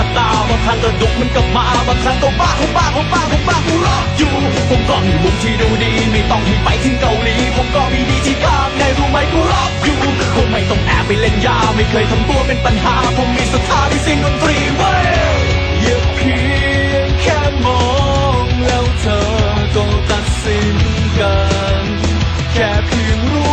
ขัดตาบางครั้งกระดุกมันก็มาบางครั้งก็บ้าของบ้าของบ้าของบ้ากูรักอยู่ผมก็มีมุมที่ดูดี ไม่ต้องให้ไปถึงเกาหลีผมก็มีดีที่ข้างในรู้ไหมกูรักอยู่คงไม่ต้องแอบไปเล่นยา ไม่เคยทำตัวเป็นปัญหา ผมมีศรัทธาในเสิ่งดนตรีเว้ยอย่าเพียงแค่มองแล้วเธอก็ตัดสินกัน แค่เพียงรู้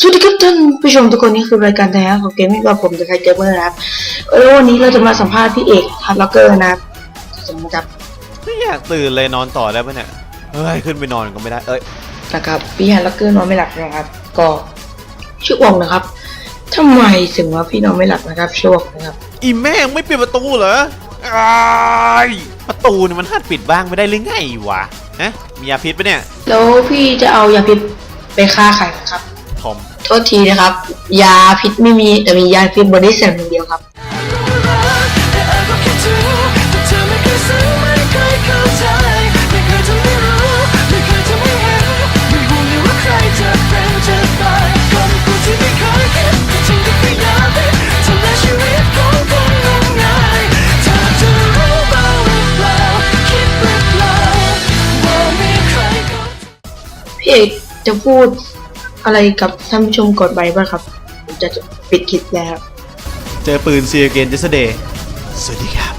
สวัสดีครับท่านผู้ชมทุกคนนี่คือรายการแท้ของเกมมิ่งกับผมเดอะไทเกมเมอร์นะครับแล้ววันนี้เราจะมาสัมภาษณ์พี่เอกฮัตล็อกเกอร์นะครับสมมติครับไม่อยากตื่นเลยนอนต่อได้ปะเนี่ยเฮ้ยขึ้นไปนอนก็ไม่ได้เอ้ยนะครับพี่ฮัตล็อกเกอร์นอนไม่หลับนะครับ ก็ชื่อวงนะครับทำไมถึงว่าพี่นอนไม่หลับนะครับชื่อวงนะครับอีแม่งไม่ปิดประตูเหรออ้ายประตูเนี่ยมันหัดปิดบ้างไม่ได้หรือไงวะฮะมียาพิษปะเนี่ยแล้วพี่จะเอายาพิษไปฆ่าใครครับทอม โทษทีนะครับ ยาพิษไม่มีแต่มียาพิษบอดี้เซลล์อย่างเดียวครับแต่อาจก็คิดถึงแต่เธอย่าใจไม่เคยทำให้รู้ไม่เคยทำให้เห็นไม่ห่วงเดียวครู้บ้างหรือเปล่าคิดหรือเปล่าว่ามีใครเขาพี่เอกจะพูด อะไรกับท่านผู้ชมกดไว้บ้างครับผมจะปิดคลิปแล้ว เจอปืนซีเกนเจสเดย์สวัสดีครับ